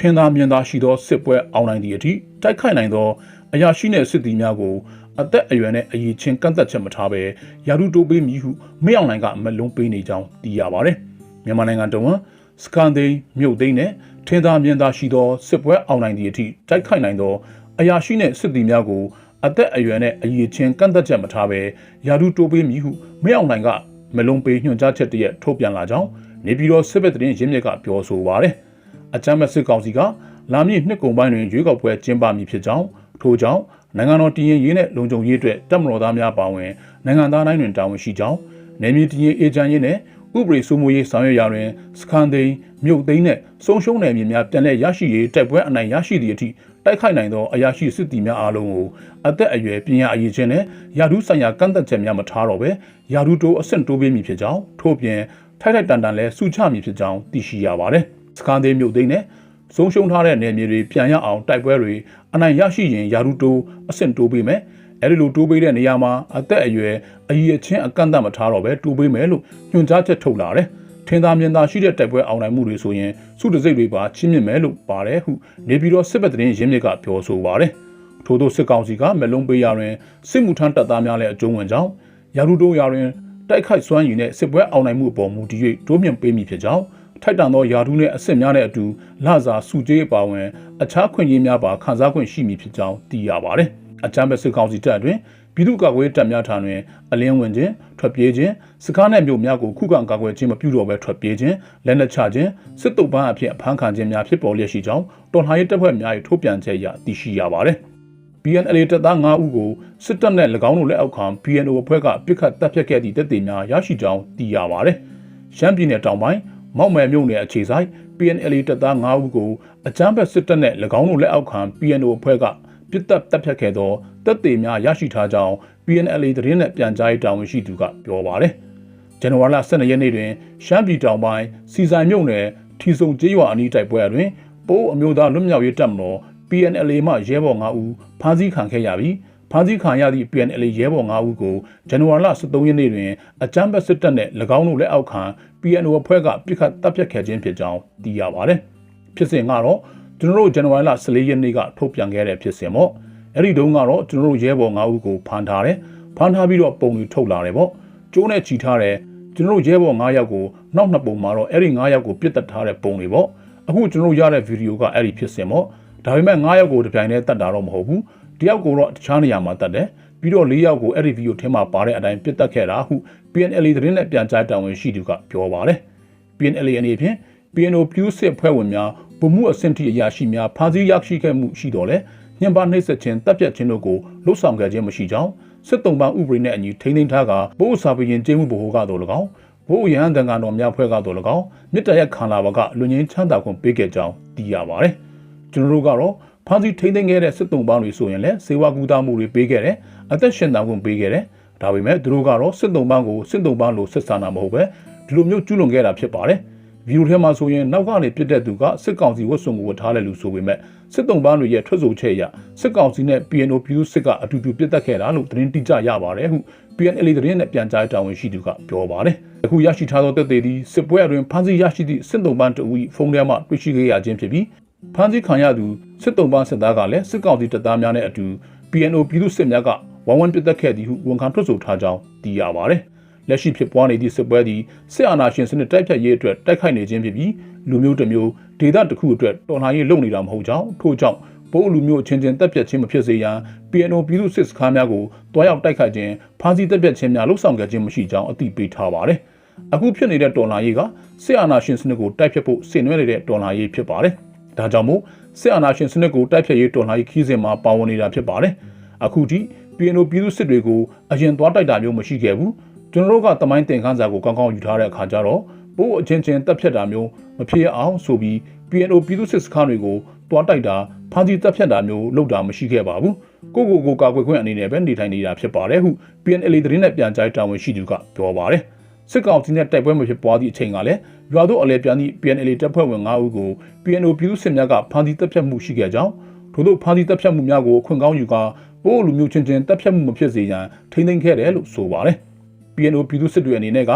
ထင်သာမြင်သာရှိသောစစ်ပွဲအောင်နိုင်သည့်အထိတိုက်ခိုက်နိုင်သောအရာရှိနှင့်စစ်သည်များကိုအသက်အရွယ်နဲ့အရေးချင်းကန့်သက်ချက်မထားဘဲယာရုတိုးပေးမည်ဟုမင်းအောင်နိုင်ကမလုံးပေးနေကြောင်းသိရပါတယ်။မြန်မာနိုင်ငံတော်ဝန်စကန်ဒိန်မြို့သိမ်းနဲ့ထင်သာမြင်သာရှိသောစစ်ပွဲအောင်နိုင်သည့်အထိတိုက်ခိုက်နိုင်သောအရာရှိနှင့်စစ်သည်များကိုအသက်အရွယ်နဲ့အရေးချင်းကန့်သက်ချက်မထားဘဲယာရုတိုးပေးမည်ဟုမင်းအောင်နိုင်ကမလုံးပေးညွှန်ကြားချက်တရက်ထုတ်ပြန်လာကြောင်းနေပြည်တော်စစ်ဘက်သတင်းရင်းမြစ်ကပြောဆိုပါတယ်။ အကြမ်းဖက်စစ်ကောင်စီကလာမည့်နှစ်ကုန်ပိုင်းတွင်ရွေးကောက်ပွဲကျင်းပမည်ဖြစ်ကြောင်းထို့ကြောင့်နိုင်ငံတော်တည်ငြိမ်ရေးနဲ့လုံခြုံရေးအတွက်တပ်မတော်သားများပါဝင်နိုင်ငံသားတိုင်းတွင်တာဝန်ရှိကြောင်းနယ်မြေတည်ငြိမ်အေဂျင့်ရေးနဲ့ဥပဒေစိုးမိုးရေးဆောင်ရွက်ရာတွင်စကန်သိန်းမြို့သိန်းနဲ့ဆုံးရှုံးနယ်မြေများပြန်လည်ရရှိရေးတိုက်ပွဲအနိုင်ရရှိသည့်အထိတိုက်ခိုက်နိုင်သောအရာရှိစစ်သည်များအားလုံးကိုအသက်အရွယ်ပညာအရေးချင်းနဲ့ယာဒူးဆိုင်ရာကန့်သက်ချက်များမထားတော့ဘဲယာဒူးတိုးအဆင့်တိုးပေးမည်ဖြစ်ကြောင်းထို့ပြင်ထိုက်ထိုက်တန်တန်လဲစုချမည်ဖြစ်ကြောင်းသိရှိရပါတယ်။ စကန်ဒေးမြို့သိန်းနဲ့ဆုံးရှုံးထားတဲ့နယ်မြေတွေပြန်ရအောင်တိုက်ပွဲတွေအနိုင်ရရှိရင်ယာရုတိုးအဆင့်တိုးပေးမယ်။အဲဒီလိုတိုးပေးတဲ့နေရာမှာအသက်အရွယ်အကြီးအချင်းအကန့်အသတ်မထားတော့ပဲတိုးပေးမယ်လို့ညွှန်ကြားချက်ထုတ်လာတယ်။ထင်သာမြင်သာရှိတဲ့တိုက်ပွဲအောင်နိုင်မှုတွေဆိုရင်စုတစိတ်တွေပါချင်းမြင့်မယ်လို့ပါတယ်ဟုနေပြည်တော်စစ်ဘက်သတင်းရင်းမြစ်ကပြောဆိုပါတယ်။ထို့သောစစ်ကောင်စီကမလုံးပေးရတွင်စစ်မှုထမ်းတပ်သားများလည်းအကျုံးဝင်ကြောင်းယာရုတိုးရတွင်တိုက်ခိုက်စွမ်းရည်နဲ့စစ်ပွဲအောင်နိုင်မှုအပေါ်မူတည်၍တိုးမြင့်ပေးမည်ဖြစ်ကြောင်း ထိုက်တန်သောယာဒူးနှင့်အဆင့်များနဲ့အတူလစာစုကြေးအပါအဝင်အခြားခွင့်ရေးများပါခံစား권ရှိမည်ဖြစ်ကြောင်းသိရပါတယ်။အကြမ်းဖက်စစ်ကောင်စီတပ်အတွင်ပြည်သူ့ကာကွယ်တပ်များထံတွင်အလင်းဝင်ခြင်းထွက်ပြေးခြင်းစကားနဲ့မျိုးများကိုခုခံကာကွယ်ခြင်းမပြုတော့ဘဲထွက်ပြေးခြင်းလက်နက်ချခြင်းစစ်တုပ်ပန်းအဖြစ်အဖမ်းခံခြင်းများဖြစ်ပေါ်လျက်ရှိကြောင်းတော်လှန်ရေးတပ်ဖွဲ့များ၏ထုတ်ပြန်ချက်အရသိရှိရပါတယ်။ BNLA တပ်သား9ဦးကိုစစ်တပ်နဲ့၎င်းတို့လက်အောက်ခံ BNO အဖွဲ့ကပြစ်ခတ်တပ်ဖြတ်ခဲ့သည့်တပ်တွေများရရှိကြောင်းသိရပါတယ်။ရှမ်းပြည်နယ်တောင်ပိုင်း မောက်မယ်မြို့နယ်အခြေဆိုင် PNLA တပ်သား9ဦးကိုအကြမ်းဖက်စစ်တပ်နဲ့၎င်းတို့လက်အောက်ခံ PNO အဖွဲ့ကပြစ်တပ်တပ်ဖြတ်ခဲ့သောတပ်တွေများရရှိထားကြောင်း PNLA သတင်းနဲ့ပြန်ကြားရေးတာဝန်ရှိသူကပြောပါတယ်။ဇန်နဝါရီလ12ရက်နေ့တွင်ရှမ်းပြည်တောင်ပိုင်းစီဆိုင်မြို့နယ်ထီဆုံကျေးရွာအနီးတိုက်ပွဲတွင်ပိုးအမျိုးသားလွတ်မြောက်ရေးတပ်မတော် PNLA မှရဲဘော်9ဦးဖမ်းဆီးခံခဲ့ရပြီး ဖမ်းဆီးခံရသည့် PNLA ရဲဘော်9ဦးကိုဇန်နဝါရီလ13ရက်နေ့တွင်အကြမ်းဖက်စစ်တပ်နှင့်၎င်းတို့လက်အောက်ခံ PNO အဖွဲ့ကပြစ်ခတ်တပ်ဖြတ်ခဲ့ခြင်းဖြစ်ကြောင်းသိရပါတယ်။ဖြစ်စဉ်ကတော့ကျွန်တော်တို့ဇန်နဝါရီလ14ရက်နေ့ကထုတ်ပြန်ခဲ့တဲ့ဖြစ်စဉ်ပေါ့။အဲ့ဒီတုန်းကတော့ကျွန်တော်တို့ရဲဘော်9ဦးကိုဖမ်းထားတယ်။ဖမ်းထားပြီးတော့ပုံတွေထုတ်လာတယ်ပေါ့။ကျိုးနဲ့ချီထားတယ်ကျွန်တော်တို့ရဲဘော်9ယောက်ကိုနောက်နှစ်ပုံမှာတော့အဲ့ဒီ9ယောက်ကိုပြစ်တက်ထားတဲ့ပုံတွေပေါ့။အခုကျွန်တော်တို့ရတဲ့ဗီဒီယိုကအဲ့ဒီဖြစ်စဉ်ပေါ့။ဒါပေမဲ့9ယောက်ကိုတပြိုင်တည်းတတ်တာတော့မဟုတ်ဘူး။ တယောက်ကိုတော့တခြားနေရာမှာတတ်တယ်။ပြီးတော့၄ယောက်ကိုအဲ့ဒီဗီဒီယိုထဲမှာပါတဲ့အတိုင်းပြစ်တက်ခဲ့တာဟု PNLA သတင်းနဲ့ပြန်ကြားတာဝန်ရှိသူကပြောပါတယ်။ PNLA အနေဖြင့် PNO ပြူးစစ်ဖွဲ့ဝင်များဗမှုအဆင့်ထိအရာရှိများဖမ်းဆီးရရှိခဲ့မှုရှိတော်လဲညှဉ်းပန်းနှိပ်စက်ခြင်းတပ်ပြတ်ခြင်းတို့ကိုလှုပ်ဆောင်ခဲ့ခြင်းမရှိကြောင်းစစ်တုံးပန်းဥပဒေနဲ့အညီထိန်းသိမ်းထားကဘို့စာပရင်ကျေးမှုဗဟိုကတော့၎င်းဘို့ရဟန်းတန်ကန်တော်များဖွဲ့ကတော့၎င်းမြစ်တရက်ခံလာဘကလူငင်းချမ်းသာခွင့်ပေးခဲ့ကြောင်းသိရပါတယ်ကျွန်တော်တို့ကတော့ ဖမ်းဆီးထိန်းသိမ်းခဲ့တဲ့စစ်တုံးပန်းတွေဆိုရင်လည်းစေဝါကူတာမှုတွေပေးခဲ့တယ်အသက်ရှင်တာခွင့်ပေးခဲ့တယ်ဒါပေမဲ့သူတို့ကတော့စစ်တုံးပန်းကိုစစ်တုံးပန်းလို့ဆက်ဆံတာမဟုတ်ပဲဒီလိုမျိုးကျူးလွန်ခဲ့တာဖြစ်ပါတယ်ဗီဒီယိုထဲမှာဆိုရင်နောက်ကနေပြစ်တဲ့သူကစစ်ကောင်စီဝတ်စုံကိုဝတ်ထားတယ်လို့ဆိုပေမဲ့စစ်တုံးပန်းတွေရဲ့ထွက်ဆိုချက်အရစစ်ကောင်စီနဲ့ PNO ပြည်သူစစ်ကအတူတူပြစ်တက်ခဲ့တာလို့သတင်းတိကျရပါတယ်ဟု PNL သတင်းနဲ့ပြန်ကြားတာဝန်ရှိသူကပြောပါတယ်အခုရရှိထားသောတပ်တွေသည်စစ်ပွဲအတွင်ဖမ်းဆီးရရှိသည့်စစ်တုံးပန်းတအူ၏ဖုန်းထဲမှတွေ့ရှိခဲ့ရခြင်းဖြစ်ပြီး ဖမ်းဆီးခံရသူစစ်တုံးပန်းစစ်သားကလည်းစစ်ကောင်စီတပ်သားများနဲ့အတူ PNO ပြည်သူစစ်များကဝမ်ဝမ်ပြစ်တက်ခဲ့သည်ဟုဝန်ခံထွက်ဆိုထားကြောင်းသိရပါတယ်လက်ရှိဖြစ်ပွားနေသည့်စစ်ပွဲသည်စစ်အာဏာရှင်စနစ်တိုက်ဖြတ်ရေးအတွက်တိုက်ခိုက်နေခြင်းဖြစ်ပြီးလူမျိုးတစ်မျိုးဒေသတစ်ခုအတွက်တော်လှန်ရေးလုပ်နေတာမဟုတ်ကြောင်းထို့ကြောင့်ပိုးလူမျိုးချင်းချင်းတက်ပြတ်ခြင်းမဖြစ်စေရန် PNO ပြည်သူစစ်စခန်းများကိုတွားရောက်တိုက်ခိုက်ခြင်းဖမ်းဆီးတက်ပြတ်ခြင်းများလှုပ်ဆောင်ခဲ့ခြင်းမရှိကြောင်းအသိပေးထားပါတယ်။အခုဖြစ်နေတဲ့တော်လှန်ရေးကစစ်အာဏာရှင်စနစ်ကိုတိုက်ဖြတ်ဖို့ဆင်နွှဲနေတဲ့တော်လှန်ရေးဖြစ်ပါတယ်။ ဒါကြောင့်မို့စစ်အာဏာရှင်စနစ်ကိုတိုက်ဖြတ်ရေးတော်လှန်ရေးခီးစဉ်မှာပါဝင်နေတာဖြစ်ပါတယ်။အခုထိ PNO ပြည်သူစစ်တွေကိုအရင်သွားတိုက်တာမျိုးမရှိခဲ့ဘူး။ကျွန်တော်တို့ကတမိုင်းတင်ခန်းစာကိုကောင်းကောင်းယူထားတဲ့အခါကျတော့ဘိုးအချင်းချင်းတက်ဖြတ်တာမျိုးမဖြစ်အောင်ဆိုပြီး PNO ပြည်သူစစ်စခန်းတွေကိုတွားတိုက်တာဖမ်းဆီးတပ်ဖြတ်တာမျိုးလုပ်တာမရှိခဲ့ပါဘူးကိုကိုကိုကာကွယ်ခွင့်အနေနဲ့ပဲနေထိုင်နေတာဖြစ်ပါတယ်ဟု PNL သတင်းနဲ့ပြန်ကြားတာဝန်ရှိသူကပြောပါတယ် စစ်ကောင်စီနဲ့တိုက်ပွဲမဖြစ်ပွားသည့်အချိန်ကလည်းရွာတို့အလဲပြန်သည့် PNL တပ်ဖွဲ့ဝင်9ဦးကို PNO ပြည်သူစစ်များကဖမ်းဆီးတပ်ဖြတ်မှုရှိခဲ့ကြောင်းထို့သောဖမ်းဆီးတပ်ဖြတ်မှုများကိုအခွင့်ကောင်းယူကာပိုးလူမျိုးချင်းချင်းတပ်ဖြတ်မှုမဖြစ်စေရန်ထိန်းသိမ်းခဲ့တယ်လို့ဆိုပါတယ် PNO ပြည်သူစစ်တွေအနေနဲ့က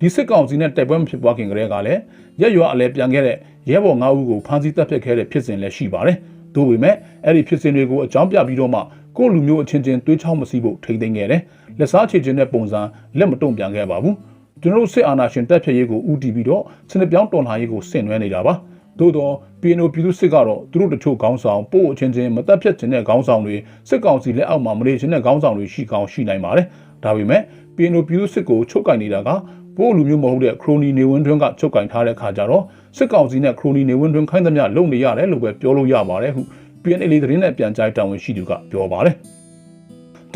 ဒီစစ်ကောင်စီနဲ့တိုက်ပွဲမဖြစ်ပွားခင်ကတည်းကလည်းရက်ရွာအလဲပြန်ခဲ့တဲ့ရဲဘော်9ဦးကိုဖမ်းဆီးတပ်ဖြတ်ခဲ့တဲ့ဖြစ်စဉ်လည်းရှိပါတယ်။သို့ပေမဲ့အဲ့ဒီဖြစ်စဉ်တွေကိုအကြောင်းပြပြီးတော့မှကိုယ့်လူမျိုးအချင်းချင်းတွေးချောင်းမစီဖို့ထိမ့်သိမ်းခဲ့တယ်။လက်စားချေခြင်းတဲ့ပုံစံလက်မတုံ့ပြန်ခဲ့ပါဘူး။ ကျွန်တော်တို့စစ်အာဏာရှင်တပ်ဖြတ်ရေးကိုဦးတည်ပြီးတော့စနစ်ပြောင်းတော်လှန်ရေးကိုဆင်နွှဲနေတာပါ။သို့တော့ PNO ပြည်သူစစ်ကတော့သူတို့တချို့ခေါင်းဆောင်ပို့အချင်းချင်းမတက်ဖြတ်ခြင်းတဲ့ခေါင်းဆောင်တွေစစ်ကောင်စီလက်အောက်မှာမလေးခြင်းတဲ့ခေါင်းဆောင်တွေရှိကောင်းရှိနိုင်ပါတယ်။ဒါပေမဲ့ PNO ပြည်သူစစ်ကိုချုပ်ကင်နေတာကပို့လူမျိုးမဟုတ်တဲ့ခရိုနီနေဝင်းတွင်းကချုပ်ကင်ထားတဲ့ခါကျတော့စစ်ကောင်စီနဲ့ခရိုနီနေဝင်းတွင်းခိုင်းသမျှလုံနေရတယ်လို့ပဲပြောလို့ရပါတယ်ဟု PNL သတင်းနဲ့ပြန်ကြားတာဝန်ရှိသူကပြောပါတယ်။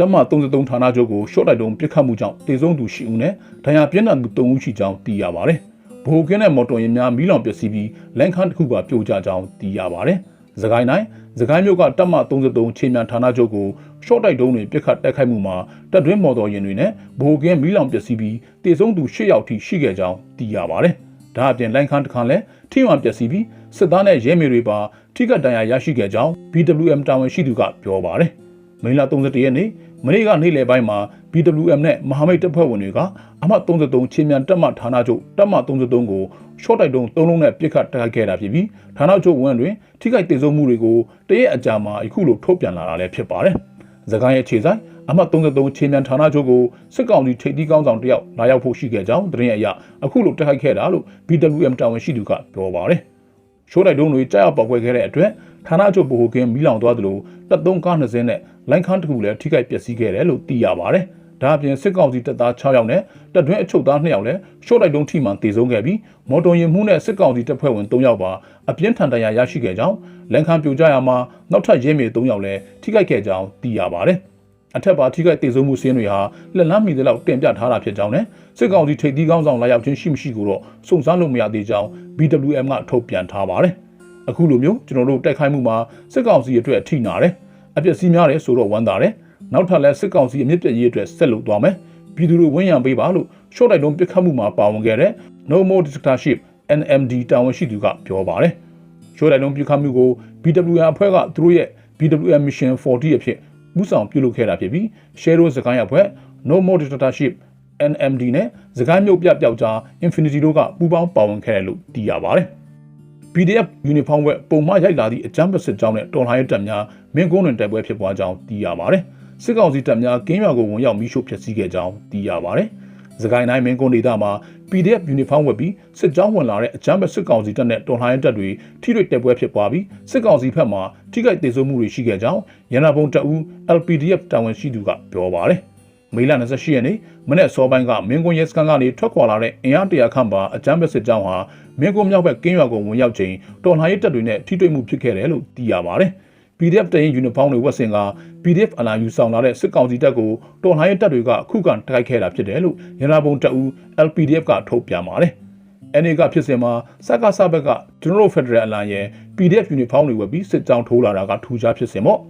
တမ33ဌာနချုပ်ကိုရှော့တိုက်တုံးပြစ်ခတ်မှုကြောင့်တေဆုံးသူရှိဦးနဲ့ဒဏ်ရာပြင်းထန်သူ3ဦးရှိကြောင်းသိရပါတယ်။ဘိုကင်းတဲ့မော်တော်ယာဉ်များမီးလောင်ပျက်စီးပြီးလန်ခန်းတစ်ခုပါပြိုကျကြောင်းသိရပါတယ်။သခိုင်းတိုင်းသခိုင်းမြို့ကတမ33ခြေမြန်ဌာနချုပ်ကိုရှော့တိုက်တုံးတွေပြစ်ခတ်တိုက်ခိုက်မှုမှာတပ်တွင်းမော်တော်ယာဉ်တွေနဲ့ဘိုကင်းမီးလောင်ပျက်စီးပြီးတေဆုံးသူ10ယောက်ထိရှိခဲ့ကြောင်းသိရပါတယ်။ဒါအပြင်လန်ခန်းတစ်ခါလဲထိမှန်ပျက်စီးပြီးစစ်သားနဲ့ရဲမေတွေပါထိကတ်တန်ရာရရှိခဲ့ကြောင်း BWM တာဝန်ရှိသူကပြောပါတယ်။မိလာ31ရက်နေ့ မနေ့ကနေ့လယ်ပိုင်းမှာ BWM နဲ့မဟာမိတ်တပ်ဖွဲ့ဝင်တွေကအမှတ်33ချင်းမြန်တပ်မဌာနချုပ်တပ်မ33ကိုရှော့တိုက်တုံး၃လုံးနဲ့ပစ်ခတ်တိုက်ခိုက်ခဲ့တာဖြစ်ပြီးဌာနချုပ်ဝန်တွင်ထိခိုက်ဒေဆုံးမှုတွေကိုတရက်အကြာမှာအခုလိုထုတ်ပြန်လာတာလည်းဖြစ်ပါတယ်။သခိုင်းရဲ့ခြေဆိုင်အမှတ်33ချင်းမြန်ဌာနချုပ်ကိုစစ်ကောင်စီထိပ်သီးကောင်းဆောင်တယောက်လာရောက်ဖို့ရှိခဲ့ကြောင်းသတင်းအရအခုလိုတိုက်ခိုက်ခဲ့တာလို့ BWM တာဝန်ရှိသူကပြောပါတယ်။ရှိုးတိုက်တုံးတွေကြားရောက်ပေါက်ကွဲခဲ့တဲ့အတွက်ဌာနချုပ်ဗဟိုကင်းမီးလောင်သွားသလိုတပ်သုံးကားနှစ်စင်းနဲ့ လိုင်းခန်းတစ်ခုလည်းထိခိုက်ပျက်စီးခဲ့တယ်လို့သိရပါတယ်။ဒါအပြင်စစ်ကောင်စီတပ်သား6ယောက်နဲ့တပ်တွင်းအချုပ်သား2ယောက်လည်းရှိုးတိုက်တုံးထိမှန်တေဆုံးခဲ့ပြီးမော်တော်ယာဉ်မှုနဲ့စစ်ကောင်စီတပ်ဖွဲ့ဝင်3ယောက်ပါအပြင်းထန်ဒဏ်ရာရရှိခဲ့ကြောင်းလန်ခန်းပြိုကျရမှာနောက်ထပ်ရဲမေ3ယောက်လည်းထိခိုက်ခဲ့ကြောင်းသိရပါတယ်။အထက်ပါထိခိုက်တေဆုံးမှုစင်းတွေဟာလက်လန်းမီတဲ့လောက်တင်ပြထားတာဖြစ်ကြောင်းနဲ့စစ်ကောင်စီထိပ်သီးကောင်းဆောင်လာရောက်ခြင်းရှိမရှိကိုတော့စုံစမ်းလို့မရသေးကြောင်း BWM ကထုတ်ပြန်ထားပါတယ်။အခုလိုမျိုးကျွန်တော်တို့တိုက်ခိုက်မှုမှာစစ်ကောင်စီအတွက်အထိနာတယ်။ အပြစ်စီးများတယ်ဆိုတော့ဝမ်းသာတယ်။နောက်ထပ်လည်းစစ်ကောင်စီအမြင့်ပြည့်ရေးအတွက်ဆက်လုပ်သွားမယ်။ပြည်သူတို့ဝန်ရံပေးပါလို့ရှော့တိုက်လုံးပြစ်ခတ်မှုမှာပါဝင်ခဲ့တဲ့ No More Dictatorship NMD တာဝန်ရှိသူကပြောပါတယ်။ရှော့တိုက်လုံးပြစ်ခတ်မှုကို BWM အဖွဲ့ကသူတို့ရဲ့ BWM Mission 40အဖြစ်မှုဆောင်ပြုလုပ်ခဲ့တာဖြစ်ပြီး Share စကိုင်းအဖွဲ့ No More Dictatorship NMD နဲ့စကိုင်းမြို့ပြပျောက်ကြား Infinity တို့ကပူးပေါင်းပါဝင်ခဲ့တယ်လို့သိရပါတယ်။ PDF uniform ဝက်ပုံမှန်ရိုက်လာသည့်အကြမ်းဖက်စစ်ကြောင်းနဲ့တော်လှန်ရေးတပ်များမင်းကုန်းတွင်တိုက်ပွဲဖြစ်ပွားကြောင်းသိရပါတယ်။စစ်ကောင်စီတပ်များကင်းရွာကိုဝင်ရောက်မိရှို့ဖျက်ဆီးခဲ့ကြောင်းသိရပါတယ်။စကိုင်းတိုင်းမင်းကုန်းဒေသမှာ PDF uniform ဝက်ပြီးစစ်ကြောင်းဝင်လာတဲ့အကြမ်းဖက်စစ်ကောင်စီတပ်နဲ့တော်လှန်ရေးတပ်တွေထိတွေ့တိုက်ပွဲဖြစ်ပွားပြီးစစ်ကောင်စီဘက်မှထိခိုက်ဒေဆုံးမှုတွေရှိခဲ့ကြောင်းရန်နာဘုံတပ်ဦး LPDF တာဝန်ရှိသူကပြောပါတယ်။ မေလ28ရက်နေ့မနေ့စောပိုင်းကမင်းကွန်ရဲစကန်ကနေထွက်ခွာလာတဲ့အင်အားတရာခန့်ပါအကြမ်းဖက်စစ်ကြောင်းဟာမင်းကွန်မြောက်ဘက်ကင်းရွာကိုဝင်ရောက်ချိန်တော်လှန်ရေးတပ်တွေနဲ့ထိတွေ့မှုဖြစ်ခဲ့တယ်လို့သိရပါတယ်။ PDF တရင်ယူနီဖောင်းတွေဝတ်ဆင်က PDF အလာယူဆောင်လာတဲ့စစ်ကောင်စီတပ်ကိုတော်လှန်ရေးတပ်တွေကခုခံတိုက်ခိုက်ခဲ့တာဖြစ်တယ်လို့ရန်နာဘုံတပ်ဦး LPDF ကထုတ်ပြန်ပါတယ်။ NA ကဖြစ်စဉ်မှာစက္ကစဘက်ကကျွန်တော်တို့ Federal အလံရဲ့ PDF ယူနီဖောင်းတွေဝတ်ပြီးစစ်ကြောင်းထိုးလာတာကထူးခြားဖြစ်စဉ်ပေါ့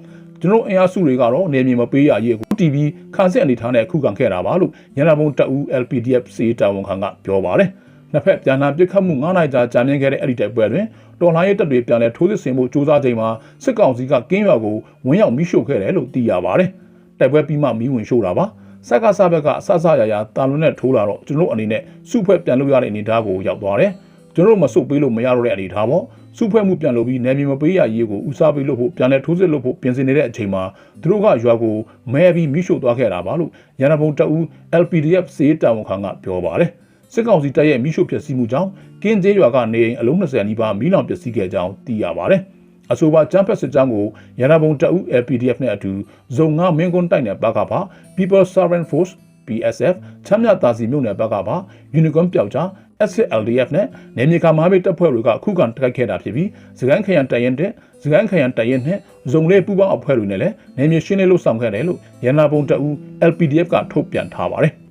ကျွန်တော်အင်အားစုတွေကတော့နေမြေမပေးရရေးကို TV ခန်းစစ်အနေထားနဲ့ခုခံခဲ့တာပါလို့ရန်နာဘုံတပ်ဦး LPDF စီတာဝန်ခံကပြောပါတယ်နှစ်ဖက်ပြန်လာပစ်ခတ်မှု9နိုင်ကြာကြာမြင့်ခဲ့တဲ့အဲ့ဒီတိုက်ပွဲတွင်တော်လှန်ရေးတပ်တွေပြန်လည်ထိုးစစ်ဆင်မှုစ조사ချိန်မှာစစ်ကောင်စီကကင်းရွာကိုဝင်းရောက်မိရှို့ခဲ့တယ်လို့သိရပါတယ်တိုက်ပွဲပြီးမှမီးဝင်ရှို့တာပါစက္ကစဘက်ကအဆဆရရတာလွန်နဲ့ထိုးလာတော့ကျွန်တော်အနေနဲ့စုဖွဲ့ပြန်လို့ရတဲ့အနေအထားကိုရောက်သွားတယ်ကျွန်တော်မဆုတ်ပေးလို့မရတော့တဲ့အနေအထားပေါ့ စုဖွဲ့မှုပြန်လုပ်ပြီးနယ်မြေမပေးရရေးကိုဦးစားပေးလို့ဖို့ပြန်လဲထိုးစစ်လို့ဖို့ပြင်ဆင်နေတဲ့အချိန်မှာသူတို့ကရွာကိုမဲပြီးမိရှို့သွားခဲ့တာပါလို့ရန်နဘုံတအူး LPDF စေးတာဝန်ခံကပြောပါတယ်စစ်ကောင်စီတပ်ရဲ့မိရှုပျက်စီးမှုကြောင့်ကင်းကျေးရွာကနေအိမ်အလုံး20နီးပါးမီးလောင်ပျက်စီးခဲ့ကြောင်းသိရပါတယ်။အဆိုပါကျန်းဖက်စစ်ကြောင်းကိုရန်နာဘုံတပ်ဦး LPDF နဲ့အတူဇုံ9မင်းကွန်းတိုက်နယ်ဘက်ကပါ People Sovereign Force PSF ချမ်းမြသာစီမြို့နယ်ဘက်ကပါ Unicorn ပျောက်ကြား SLDF နဲ့နေမြေခါမဟာမိတ်တပ်ဖွဲ့တွေကခုခံတိုက်ခဲ့တာဖြစ်ပြီးစကိုင်းခရန်တရင်တဲ့စကိုင်းခရန်တရင်နဲ့ဇုံလေးပူပေါင်းအဖွဲ့တွေနဲ့လည်းနေမြေရှင်းလင်းလို့ဆောင်ခဲ့တယ်လို့ရန်နာဘုံတပ်ဦး LPDF ကထုတ်ပြန်ထားပါတယ်။